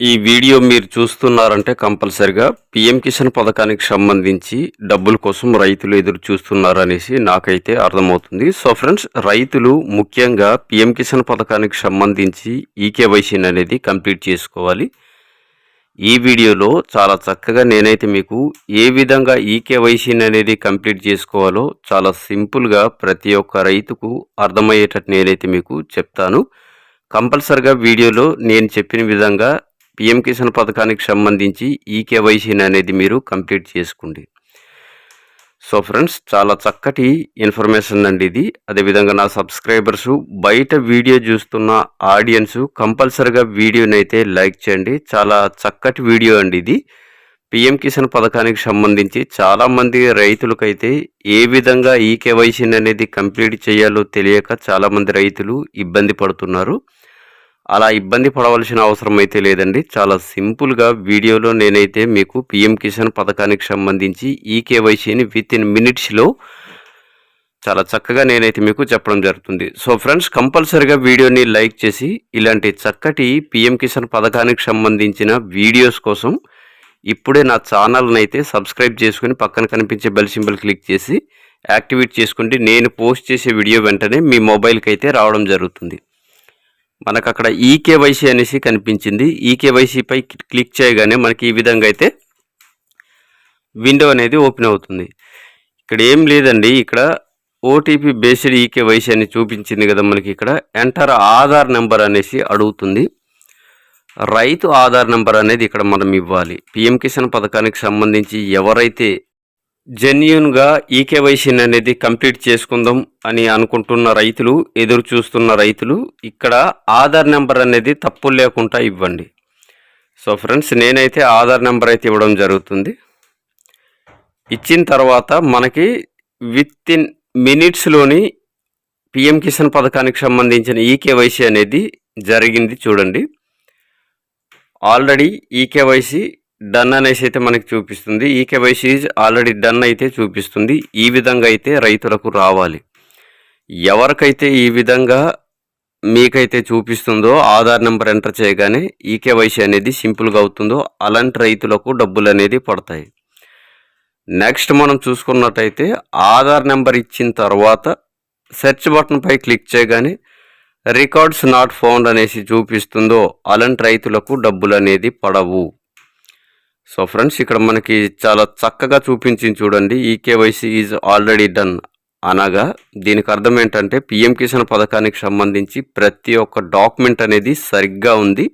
ఈ వీడియో మీరు చూస్తున్నారంటే కంపల్సరిగా పిఎం కిసాన్ పథకానికి సంబంధించి డబ్బుల కోసం రైతులు ఎదురు చూస్తున్నారనేసి నాకైతే అర్థమవుతుంది. సో ఫ్రెండ్స్ రైతులు ముఖ్యంగా పిఎం కిసాన్ పథకానికి సంబంధించి ఈకేవైసీని అనేది కంప్లీట్ చేసుకోవాలి. ఈ వీడియోలో చాలా చక్కగా నేనైతే మీకు ఏ విధంగా ఈకేవైసీని అనేది కంప్లీట్ చేసుకోవాలో చాలా సింపుల్గా ప్రతి ఒక్క రైతుకు అర్థమయ్యేటట్టు నేనైతే మీకు చెప్తాను. కంపల్సరిగా వీడియోలో నేను చెప్పిన విధంగా పిఎం కిసాన్ పథకానికి సంబంధించి ఈ కేవైసీని అనేది మీరు కంప్లీట్ చేసుకోండి. సో ఫ్రెండ్స్ చాలా చక్కటి ఇన్ఫర్మేషన్ అండి ఇది. అదేవిధంగా నా సబ్స్క్రైబర్సు బయట వీడియో చూస్తున్న ఆడియన్స్ కంపల్సరిగా వీడియోని అయితే లైక్ చేయండి. చాలా చక్కటి వీడియో అండి ఇది. పిఎం కిసాన్ పథకానికి సంబంధించి చాలామంది రైతులకైతే ఏ విధంగా ఈ కేవైసీని అనేది కంప్లీట్ చేయాలో తెలియక చాలామంది రైతులు ఇబ్బంది పడుతున్నారు. అలా ఇబ్బంది పడవలసిన అవసరం అయితే లేదండి. చాలా సింపుల్గా వీడియోలో నేనైతే మీకు పిఎం కిసాన్ పథకానికి సంబంధించి ఈ కేవైసీని విత్ ఇన్ మినిట్స్లో చాలా చక్కగా నేనైతే మీకు చెప్పడం జరుగుతుంది. సో ఫ్రెండ్స్ కంపల్సరిగా వీడియోని లైక్ చేసి ఇలాంటి చక్కటి పిఎం కిసాన్ పథకానికి సంబంధించిన వీడియోస్ కోసం ఇప్పుడే నా ఛానల్ని అయితే సబ్స్క్రైబ్ చేసుకుని పక్కన కనిపించే బెల్ సింబల్ క్లిక్ చేసి యాక్టివేట్ చేసుకుంటే నేను పోస్ట్ చేసే వీడియో వెంటనే మీ మొబైల్కి అయితే రావడం జరుగుతుంది. మనకు అక్కడ ఈకేవైసీ అనేసి కనిపించింది. ఈకేవైసీపై క్లిక్ చేయగానే మనకి ఈ విధంగా అయితే విండో అనేది ఓపెన్ అవుతుంది. ఇక్కడ ఏం లేదండి. ఇక్కడ ఓటీపీ బేస్డ్ ఈకేవైసీ అని చూపించింది కదా మనకి ఇక్కడ. ఎంటర్ ఆధార్ నెంబర్ అనేసి అడుగుతుంది. రైతు ఆధార్ నెంబర్ అనేది ఇక్కడ మనం ఇవ్వాలి. పిఎం కిసాన్ పథకానికి సంబంధించి ఎవరైతే జెన్యున్గా ఈకేవైసీని అనేది కంప్లీట్ చేసుకుందాం అని అనుకుంటున్న రైతులు ఎదురు చూస్తున్న రైతులు ఇక్కడ ఆధార్ నెంబర్ అనేది తప్పులు లేకుండా ఇవ్వండి. సో ఫ్రెండ్స్ నేనైతే ఆధార్ నెంబర్ అయితే ఇవ్వడం జరుగుతుంది. ఇచ్చిన తర్వాత మనకి విత్ ఇన్ మినిట్స్లోని పిఎం కిసాన్ పథకానికి సంబంధించిన ఈకేవైసీ అనేది జరిగింది చూడండి. ఆల్రెడీ ఈకేవైసీ డన్ అనేసి అయితే మనకి చూపిస్తుంది. ఈ కేవైసీ ఆల్రెడీ డన్ అయితే చూపిస్తుంది. ఈ విధంగా అయితే రైతులకు రావాలి. ఎవరికైతే ఈ విధంగా మీకైతే చూపిస్తుందో ఆధార్ నెంబర్ ఎంటర్ చేయగానే ఈ కేవైసీ అనేది సింపుల్గా అవుతుందో అలాంటి రైతులకు డబ్బులు అనేది పడతాయి. నెక్స్ట్ మనం చూసుకున్నట్టయితే ఆధార్ నెంబర్ ఇచ్చిన తర్వాత సెర్చ్ బటన్పై క్లిక్ చేయగానే రికార్డ్స్ నాట్ ఫౌండ్ అనేసి చూపిస్తుందో అలాంటి రైతులకు డబ్బులు అనేది పడవు. సో ఫ్రెండ్స్ ఇక్కడ మనకి చాలా చక్కగా చూపించి చూడండి. ఈ కేవైసీ ఈజ్ ఆల్రెడీ డన్ అనగా దీనికి అర్థం ఏంటంటే పిఎం కిసాన్ పథకానికి సంబంధించి ప్రతి ఒక్క డాక్యుమెంట్ అనేది సరిగ్గా ఉంది.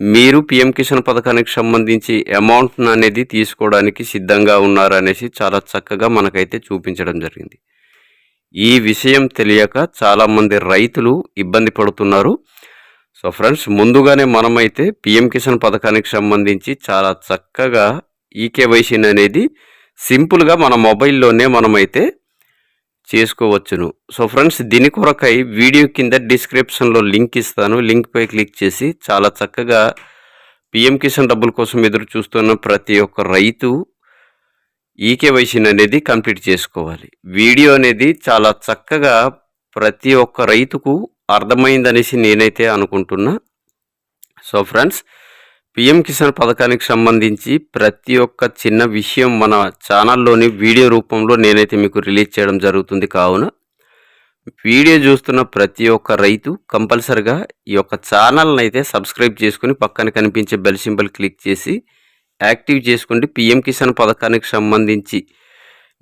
మీరు పిఎం కిసాన్ పథకానికి సంబంధించి అమౌంట్ అనేది తీసుకోవడానికి సిద్ధంగా ఉన్నారు అనేసి చాలా చక్కగా మనకైతే చూపించడం జరిగింది. ఈ విషయం తెలియక చాలామంది రైతులు ఇబ్బంది పడుతున్నారు. సో ఫ్రెండ్స్ ముందుగానే మనమైతే పిఎం కిసాన్ పథకానికి సంబంధించి చాలా చక్కగా ఈకేవైసీని అనేది సింపుల్గా మన మొబైల్లోనే మనమైతే చేసుకోవచ్చును. సో ఫ్రెండ్స్ దీని కొరకై వీడియో కింద డిస్క్రిప్షన్లో లింక్ ఇస్తాను. లింక్పై క్లిక్ చేసి చాలా చక్కగా పిఎం కిసాన్ డబ్బుల కోసం ఎదురు చూస్తున్న ప్రతి ఒక్క రైతు ఈకేవైసీని అనేది కంప్లీట్ చేసుకోవాలి. వీడియో అనేది చాలా చక్కగా ప్రతి ఒక్క రైతుకు అర్థమైందనేసి నేనైతే అనుకుంటున్నా. సో ఫ్రెండ్స్ పిఎం కిసాన్ పథకానికి సంబంధించి ప్రతి ఒక్క చిన్న విషయం మన ఛానల్లోని వీడియో రూపంలో నేనైతే మీకు రిలీజ్ చేయడం జరుగుతుంది కావున. వీడియో చూస్తున్న ప్రతి ఒక్క రైతు కంపల్సరిగా ఈ యొక్క ఛానల్ని అయితే సబ్స్క్రైబ్ చేసుకుని పక్కన కనిపించే బెల్ సింబల్ క్లిక్ చేసి యాక్టివ్ చేసుకోండి. పిఎం కిసాన్ పథకానికి సంబంధించి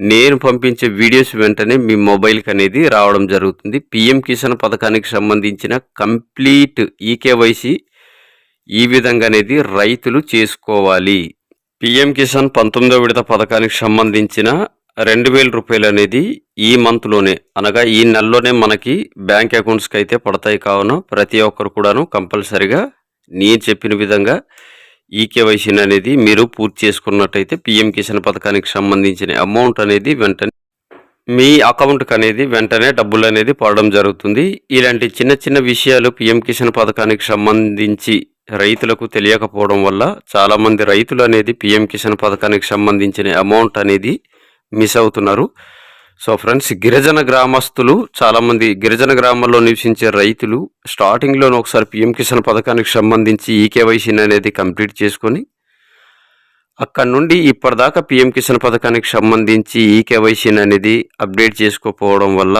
నేను పంపించే వీడియోస్ వెంటనే మీ మొబైల్కి అనేది రావడం జరుగుతుంది. పిఎం కిసాన్ పథకానికి సంబంధించిన కంప్లీట్ ఈకేవైసీ ఈ విధంగా అనేది రైతులు చేసుకోవాలి. పిఎం కిసాన్ పంతొమ్మిదో విడత పథకానికి సంబంధించిన రెండు వేల రూపాయలు అనేది ఈ మంత్లోనే అనగా ఈ నెలలోనే మనకి బ్యాంక్ అకౌంట్స్కి అయితే పడతాయి కావున ప్రతి ఒక్కరు కూడాను కంపల్సరిగా నేను చెప్పిన విధంగా ఈ కేవైసీని అనేది మీరు పూర్తి చేసుకున్నట్టయితే పిఎం కిసాన్ పథకానికి సంబంధించిన అమౌంట్ అనేది వెంటనే మీ అకౌంట్కి అనేది వెంటనే డబ్బులు అనేది పడడం జరుగుతుంది. ఇలాంటి చిన్న చిన్న విషయాలు పిఎం కిసాన్ పథకానికి సంబంధించి రైతులకు తెలియకపోవడం వల్ల చాలామంది రైతులు అనేది పిఎం కిసాన్ పథకానికి సంబంధించిన అమౌంట్ అనేది మిస్ అవుతున్నారు. సో ఫ్రెండ్స్ గిరిజన గ్రామస్తులు చాలామంది గిరిజన గ్రామాల్లో నివసించే రైతులు స్టార్టింగ్లోనే ఒకసారి పిఎం కిసాన్ పథకానికి సంబంధించి ఈకేవైసీని అనేది కంప్లీట్ చేసుకొని అక్కడ నుండి ఇప్పటిదాకా పిఎం కిసాన్ పథకానికి సంబంధించి ఈకేవైసీని అనేది అప్డేట్ చేసుకోకపోవడం వల్ల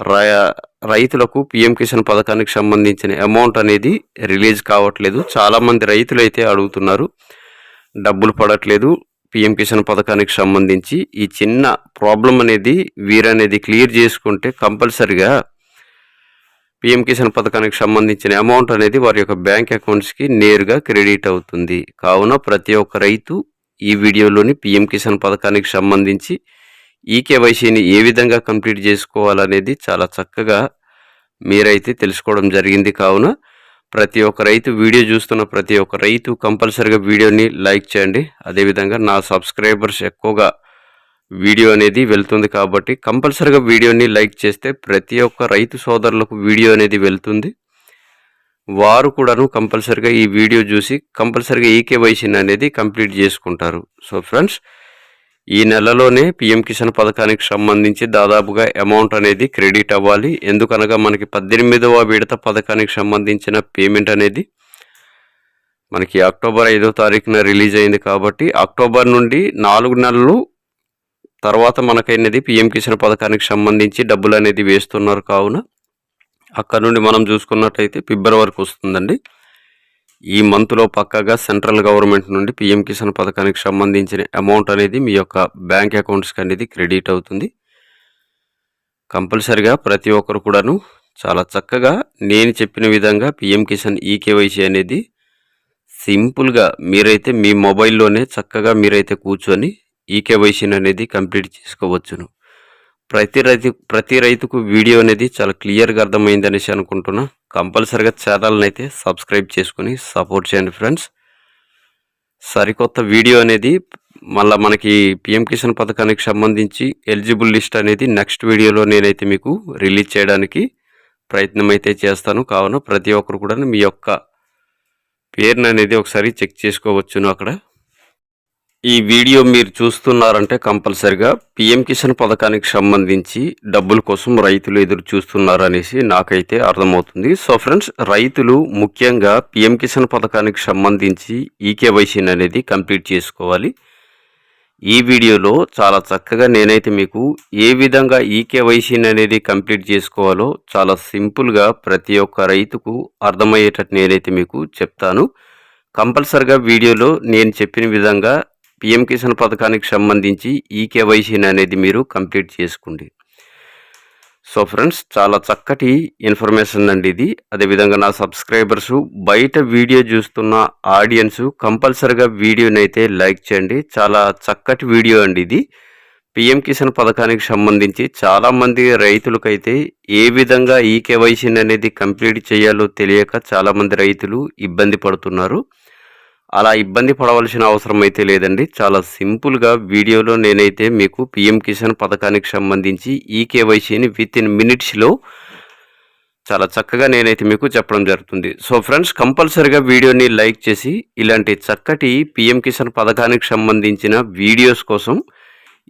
రై- రైతులకు పిఎం కిసాన్ పథకానికి సంబంధించిన అమౌంట్ అనేది రిలీజ్ కావట్లేదు. చాలామంది రైతులు అయితే అడుగుతున్నారు డబ్బులు పడట్లేదు పిఎం కిసాన్ పథకానికి సంబంధించి ఈ చిన్న ప్రాబ్లం అనేది వీరనేది క్లియర్ చేసుకుంటే కంపల్సరిగా పిఎం కిసాన్ పథకానికి సంబంధించిన అమౌంట్ అనేది వారి యొక్క బ్యాంక్ అకౌంట్స్కి నేరుగా క్రెడిట్ అవుతుంది. కావున ప్రతి ఒక్క రైతు ఈ వీడియోలోని పిఎం కిసాన్ పథకానికి సంబంధించి ఈకేవైసీని ఏ విధంగా కంప్లీట్ చేసుకోవాలనేది చాలా చక్కగా మీరైతే తెలుసుకోవడం జరిగింది. కావున ప్రతి ఒక్క రైతు వీడియో చూస్తున్న ప్రతి ఒక్క రైతు కంపల్సరిగా వీడియోని లైక్ చేయండి. అదేవిధంగా నా సబ్స్క్రైబర్స్ ఎక్కువగా వీడియో అనేది వెళ్తుంది కాబట్టి కంపల్సరిగా వీడియోని లైక్ చేస్తే ప్రతి ఒక్క రైతు సోదరులకు వీడియో అనేది వెళ్తుంది. వారు కూడాను కంపల్సరిగా ఈ వీడియో చూసి కంపల్సరిగా ఈకేవైసీని అనేది కంప్లీట్ చేసుకుంటారు. సో ఫ్రెండ్స్ ఈ నెలలోనే పిఎం కిసాన్ పథకానికి సంబంధించి దాదాపుగా అమౌంట్ అనేది క్రెడిట్ అవ్వాలి. ఎందుకనగా మనకి పద్దెనిమిదవ విడత పథకానికి సంబంధించిన పేమెంట్ అనేది మనకి అక్టోబర్ ఐదో తారీఖున రిలీజ్ అయింది కాబట్టి అక్టోబర్ నుండి నాలుగు నెలలు తర్వాత మనకైనది పిఎం కిసాన్ పథకానికి సంబంధించి డబ్బులు అనేది వేస్తున్నారు కావున అక్కడ నుండి మనం చూసుకున్నట్లయితే ఫిబ్రవరి వరకు వస్తుందండి. ఈ మంత్లో పక్కాగా సెంట్రల్ గవర్నమెంట్ నుండి పిఎం కిసాన్ పథకానికి సంబంధించిన అమౌంట్ అనేది మీ యొక్క బ్యాంక్ అకౌంట్స్కి అనేది క్రెడిట్ అవుతుంది. కంపల్సరిగా ప్రతి ఒక్కరు కూడాను చాలా చక్కగా నేను చెప్పిన విధంగా పిఎం కిసాన్ ఈకేవైసీ అనేది సింపుల్గా మీరైతే మీ మొబైల్లోనే చక్కగా మీరైతే కూర్చొని ఈకేవైసీని అనేది కంప్లీట్ చేసుకోవచ్చును. ప్రతి రైతు ప్రతి రైతుకు వీడియో అనేది చాలా క్లియర్గా అర్థమైంది అనేసి అనుకుంటున్నా. కంపల్సరిగా ఛానల్ని అయితే సబ్స్క్రైబ్ చేసుకుని సపోర్ట్ చేయండి ఫ్రెండ్స్. సరికొత్త వీడియో అనేది మళ్ళీ మనకి పిఎం కిసాన్ పథకానికి సంబంధించి ఎలిజిబుల్ లిస్ట్ అనేది నెక్స్ట్ వీడియోలో నేనైతే మీకు రిలీజ్ చేయడానికి ప్రయత్నం అయితే చేస్తాను. కావున ప్రతి ఒక్కరు కూడా మీ యొక్క పేరుని అనేది ఒకసారి చెక్ చేసుకోవచ్చును అక్కడ. ఈ వీడియో మీరు చూస్తున్నారంటే కంపల్సరిగా పిఎం కిసాన్ పథకానికి సంబంధించి డబ్బుల కోసం రైతులు ఎదురు చూస్తున్నారనేసి నాకైతే అర్థమవుతుంది. సో ఫ్రెండ్స్ రైతులు ముఖ్యంగా పిఎం కిసాన్ పథకానికి సంబంధించి ఈకేవైసీని అనేది కంప్లీట్ చేసుకోవాలి. ఈ వీడియోలో చాలా చక్కగా నేనైతే మీకు ఏ విధంగా ఈకేవైసీని అనేది కంప్లీట్ చేసుకోవాలో చాలా సింపుల్గా ప్రతి ఒక్క రైతుకు అర్థమయ్యేటట్టు నేనైతే మీకు చెప్తాను. కంపల్సరిగా వీడియోలో నేను చెప్పిన విధంగా పిఎం కిసాన్ పథకానికి సంబంధించి ఈ కేవైసీని అనేది మీరు కంప్లీట్ చేసుకోండి. సో ఫ్రెండ్స్ చాలా చక్కటి ఇన్ఫర్మేషన్ అండి ఇది. అదేవిధంగా నా సబ్స్క్రైబర్సు బయట వీడియో చూస్తున్న ఆడియన్స్ కంపల్సరిగా వీడియోని అయితే లైక్ చేయండి. చాలా చక్కటి వీడియో అండి ఇది. పిఎం కిసాన్ పథకానికి సంబంధించి చాలామంది రైతులకైతే ఏ విధంగా ఈ కేవైసీని అనేది కంప్లీట్ చేయాలో తెలియక చాలామంది రైతులు ఇబ్బంది పడుతున్నారు. అలా ఇబ్బంది పడవలసిన అవసరం అయితే లేదండి. చాలా సింపుల్గా వీడియోలో నేనైతే మీకు పిఎం కిసాన్ పథకానికి సంబంధించి ఈ కేవైసీని విత్ ఇన్ మినిట్స్లో చాలా చక్కగా నేనైతే మీకు చెప్పడం జరుగుతుంది. సో ఫ్రెండ్స్ కంపల్సరిగా వీడియోని లైక్ చేసి ఇలాంటి చక్కటి పిఎం కిసాన్ పథకానికి సంబంధించిన వీడియోస్ కోసం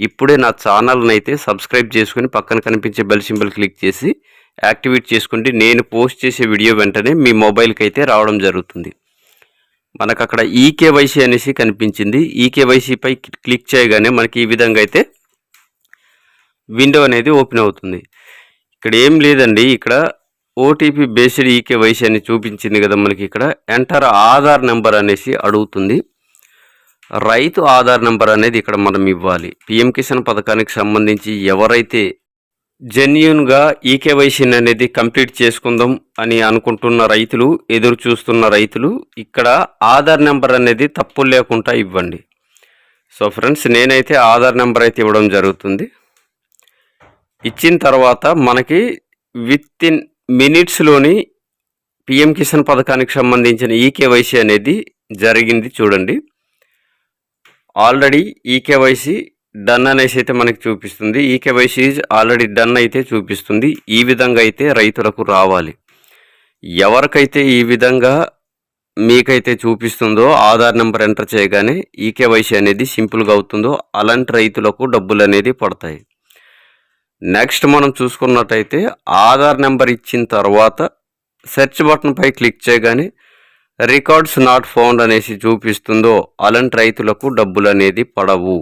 ఇప్పుడే నా ఛానల్ని అయితే సబ్స్క్రైబ్ చేసుకుని పక్కన కనిపించే బెల్ సింబల్ క్లిక్ చేసి యాక్టివేట్ చేసుకుంటే నేను పోస్ట్ చేసే వీడియో వెంటనే మీ మొబైల్కి అయితే రావడం జరుగుతుంది. మనకు అక్కడ ఈకేవైసీ అనేసి కనిపించింది. ఈకేవైసీపై క్లిక్ చేయగానే మనకి ఈ విధంగా అయితే విండో అనేది ఓపెన్ అవుతుంది. ఇక్కడ ఏం లేదండి. ఇక్కడ ఓటీపీ బేస్డ్ ఈకేవైసీ అని చూపించింది కదా మనకి ఇక్కడ. ఎంటర్ ఆధార్ నెంబర్ అనేసి అడుగుతుంది. రైతు ఆధార్ నెంబర్ అనేది ఇక్కడ మనం ఇవ్వాలి. పిఎం కిసాన్ పథకానికి సంబంధించి ఎవరైతే జెన్యున్గా ఈకేవైసీని అనేది కంప్లీట్ చేసుకుందాం అని అనుకుంటున్న రైతులు ఎదురు చూస్తున్న రైతులు ఇక్కడ ఆధార్ నెంబర్ అనేది తప్పు లేకుండా ఇవ్వండి. సో ఫ్రెండ్స్ నేనైతే ఆధార్ నెంబర్ అయితే ఇవ్వడం జరుగుతుంది. ఇచ్చిన తర్వాత మనకి విత్ ఇన్ మినిట్స్లోని పిఎం కిసాన్ పథకానికి సంబంధించిన ఈకేవైసీ అనేది జరిగింది చూడండి. ఆల్రెడీ ఈకేవైసీ డన్ అనేసి అయితే మనకి చూపిస్తుంది. ఈ కేవైసీ ఆల్రెడీ డన్ అయితే చూపిస్తుంది. ఈ విధంగా అయితే రైతులకు రావాలి. ఎవరికైతే ఈ విధంగా మీకైతే చూపిస్తుందో ఆధార్ నెంబర్ ఎంటర్ చేయగానే ఈ కేవైసీ అనేది సింపుల్గా అవుతుందో అలాంటి రైతులకు డబ్బులు అనేది పడతాయి. నెక్స్ట్ మనం చూసుకున్నట్టయితే ఆధార్ నెంబర్ ఇచ్చిన తర్వాత సెర్చ్ బటన్పై క్లిక్ చేయగానే రికార్డ్స్ నాట్ ఫౌండ్ అనేసి చూపిస్తుందో అలాంటి రైతులకు డబ్బులు అనేది పడవు.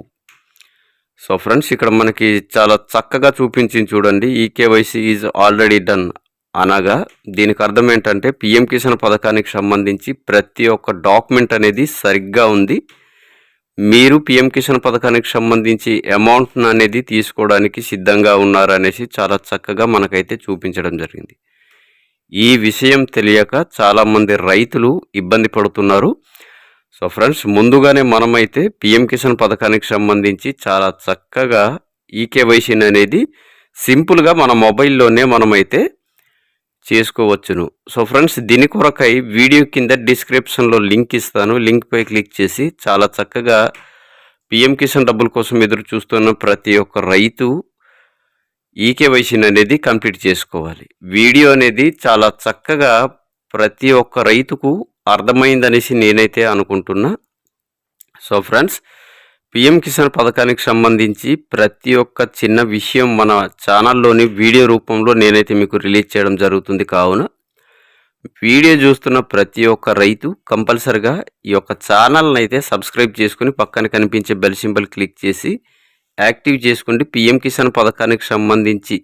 సో ఫ్రెండ్స్ ఇక్కడ మనకి చాలా చక్కగా చూపించింది చూడండి. ఈ కేవైసీ ఈజ్ ఆల్రెడీ డన్ అనగా దీనికి అర్థం ఏంటంటే పిఎం కిసాన్ పథకానికి సంబంధించి ప్రతి ఒక్క డాక్యుమెంట్ అనేది సరిగ్గా ఉంది. మీరు పిఎం కిసాన్ పథకానికి సంబంధించి అమౌంట్ అనేది తీసుకోవడానికి సిద్ధంగా ఉన్నారు అనేసి చాలా చక్కగా మనకైతే చూపించడం జరిగింది. ఈ విషయం తెలియక చాలామంది రైతులు ఇబ్బంది పడుతున్నారు. సో ఫ్రెండ్స్ ముందుగానే మనమైతే పిఎం కిసాన్ పథకానికి సంబంధించి చాలా చక్కగా ఈకేవైసీని అనేది సింపుల్గా మన మొబైల్లోనే మనమైతే చేసుకోవచ్చును. సో ఫ్రెండ్స్ దీని కొరకై వీడియో కింద డిస్క్రిప్షన్లో లింక్ ఇస్తాను. లింక్పై క్లిక్ చేసి చాలా చక్కగా పిఎం కిసాన్ డబ్బుల కోసం ఎదురు చూస్తున్న ప్రతి ఒక్క రైతు ఈకేవైసీని అనేది కంప్లీట్ చేసుకోవాలి. వీడియో అనేది చాలా చక్కగా ప్రతి ఒక్క రైతుకు అర్థమైందనేసి నేనైతే అనుకుంటున్నా. సో ఫ్రెండ్స్ పిఎం కిసాన్ పథకానికి సంబంధించి ప్రతి ఒక్క చిన్న విషయం మన ఛానల్లోని వీడియో రూపంలో నేనైతే మీకు రిలీజ్ చేయడం జరుగుతుంది కావున. వీడియో చూస్తున్న ప్రతి ఒక్క రైతు కంపల్సరిగా ఈ యొక్క ఛానల్ని అయితే సబ్స్క్రైబ్ చేసుకుని పక్కన కనిపించే బెల్ సింబల్ క్లిక్ చేసి యాక్టివ్ చేసుకోండి పిఎం కిసాన్ పథకానికి సంబంధించి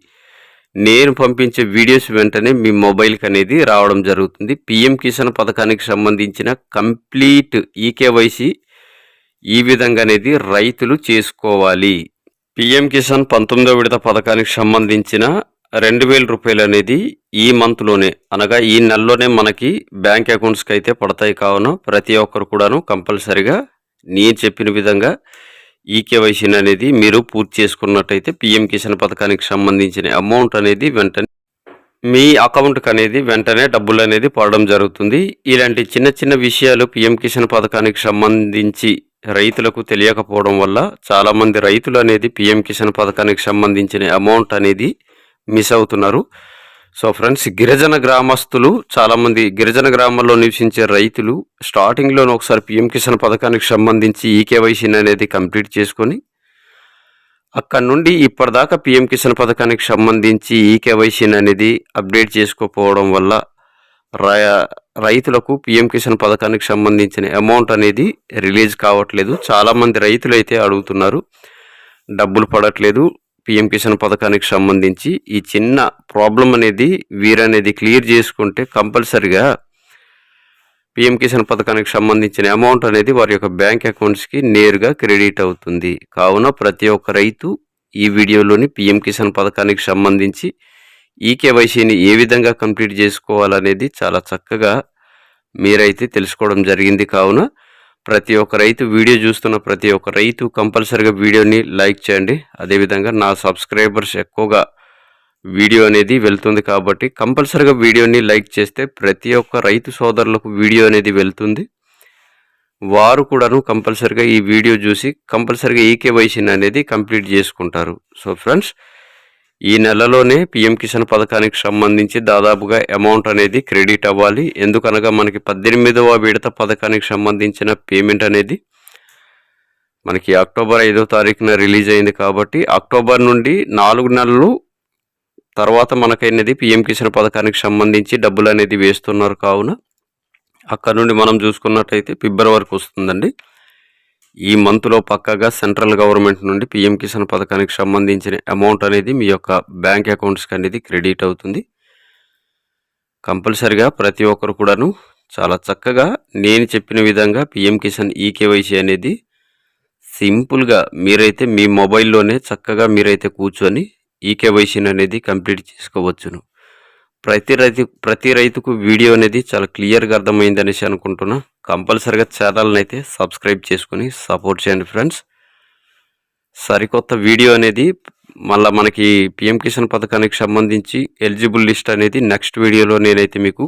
నేను పంపించే వీడియోస్ వెంటనే మీ మొబైల్కి అనేది రావడం జరుగుతుంది. పిఎం కిసాన్ పథకానికి సంబంధించిన కంప్లీట్ ఈకేవైసీ ఈ విధంగా అనేది రైతులు చేసుకోవాలి. పిఎం కిసాన్ పంతొమ్మిదో విడత పథకానికి సంబంధించిన రెండు వేల రూపాయలు అనేది ఈ మంత్లోనే అనగా ఈ నెలలోనే మనకి బ్యాంక్ అకౌంట్స్కి అయితే పడతాయి కావున ప్రతి ఒక్కరు కూడాను కంపల్సరిగా నేను చెప్పిన విధంగా ఈ కేవైసీని అనేది మీరు పూర్తి చేసుకున్నట్టయితే పిఎం కిసాన్ పథకానికి సంబంధించిన అమౌంట్ అనేది వెంటనే మీ అకౌంట్కి అనేది వెంటనే డబ్బులు అనేది పడడం జరుగుతుంది. ఇలాంటి చిన్న చిన్న విషయాలు పిఎం కిసాన్ పథకానికి సంబంధించి రైతులకు తెలియకపోవడం వల్ల చాలామంది రైతులు అనేది పిఎం కిసాన్ పథకానికి సంబంధించిన అమౌంట్ అనేది మిస్ అవుతున్నారు. సో ఫ్రెండ్స్ గిరిజన గ్రామస్తులు చాలామంది గిరిజన గ్రామాల్లో నివసించే రైతులు స్టార్టింగ్లోనే ఒకసారి పిఎం కిసాన్ పథకానికి సంబంధించి ఈకేవైసీని అనేది కంప్లీట్ చేసుకొని అక్కడ నుండి ఇప్పటిదాకా పిఎం కిసాన్ పథకానికి సంబంధించి ఈకేవైసీని అనేది అప్డేట్ చేసుకోకపోవడం వల్ల రైతులకు పిఎం కిసాన్ పథకానికి సంబంధించిన అమౌంట్ అనేది రిలీజ్ కావట్లేదు. చాలామంది రైతులు అయితే అడుగుతున్నారు డబ్బులు పడట్లేదు పిఎం కిసాన్ పథకానికి సంబంధించి ఈ చిన్న ప్రాబ్లం అనేది వీరనేది క్లియర్ చేసుకుంటే కంపల్సరిగా పిఎం కిసాన్ పథకానికి సంబంధించిన అమౌంట్ అనేది వారి యొక్క బ్యాంక్ అకౌంట్స్కి నేరుగా క్రెడిట్ అవుతుంది. కావున ప్రతి ఒక్క రైతు ఈ వీడియోలోని పిఎం కిసాన్ పథకానికి సంబంధించి ఈ కేవైసీని ఏ విధంగా కంప్లీట్ చేసుకోవాలనేది చాలా చక్కగా మీరైతే తెలుసుకోవడం జరిగింది. కావున ప్రతి ఒక్క రైతు వీడియో చూస్తున్న ప్రతి ఒక్క రైతు కంపల్సరిగా వీడియోని లైక్ చేయండి. అదేవిధంగా నా సబ్స్క్రైబర్స్ ఎక్కువగా వీడియో అనేది వెళ్తుంది కాబట్టి కంపల్సరిగా వీడియోని లైక్ చేస్తే ప్రతి ఒక్క రైతు సోదరులకు వీడియో అనేది వెళ్తుంది. వారు కూడాను కంపల్సరిగా ఈ వీడియో చూసి కంపల్సరిగా ఈకేవైసీని అనేది కంప్లీట్ చేసుకుంటారు. సో ఫ్రెండ్స్ ఈ నెలలోనే పిఎం కిసాన్ పథకానికి సంబంధించి దాదాపుగా అమౌంట్ అనేది క్రెడిట్ అవ్వాలి. ఎందుకనగా మనకి పద్దెనిమిదవ విడత పథకానికి సంబంధించిన పేమెంట్ అనేది మనకి అక్టోబర్ ఐదో తారీఖున రిలీజ్ అయింది కాబట్టి అక్టోబర్ నుండి నాలుగు నెలలు తర్వాత మనకైనది పిఎం కిసాన్ పథకానికి సంబంధించి డబ్బులు అనేది వేస్తున్నారు కావున. అక్కడ నుండి మనం చూసుకున్నట్టయితే ఫిబ్రవరి వరకు వస్తుందండి. ఈ మంత్లో పక్కాగా సెంట్రల్ గవర్నమెంట్ నుండి పిఎం కిసాన్ పథకానికి సంబంధించిన అమౌంట్ అనేది మీ యొక్క బ్యాంక్ అకౌంట్స్కి అనేది క్రెడిట్ అవుతుంది. కంపల్సరిగా ప్రతి ఒక్కరు కూడాను చాలా చక్కగా నేను చెప్పిన విధంగా పిఎం కిసాన్ ఈకేవైసీ అనేది సింపుల్గా మీరైతే మీ మొబైల్లోనే చక్కగా మీరైతే కూర్చొని ఈకేవైసీని అనేది కంప్లీట్ చేసుకోవచ్చును. ప్రతి రైతు ప్రతి రైతుకు వీడియో అనేది చాలా క్లియర్గా అర్థమైంది అనేసి అనుకుంటున్నా. కంపల్సరిగా ఛానల్ని అయితే సబ్స్క్రైబ్ చేసుకుని సపోర్ట్ చేయండి ఫ్రెండ్స్. సరికొత్త వీడియో అనేది మళ్ళీ మనకి పిఎం కిసాన్ పథకానికి సంబంధించి ఎలిజిబుల్ లిస్ట్ అనేది నెక్స్ట్ వీడియోలో నేనైతే మీకు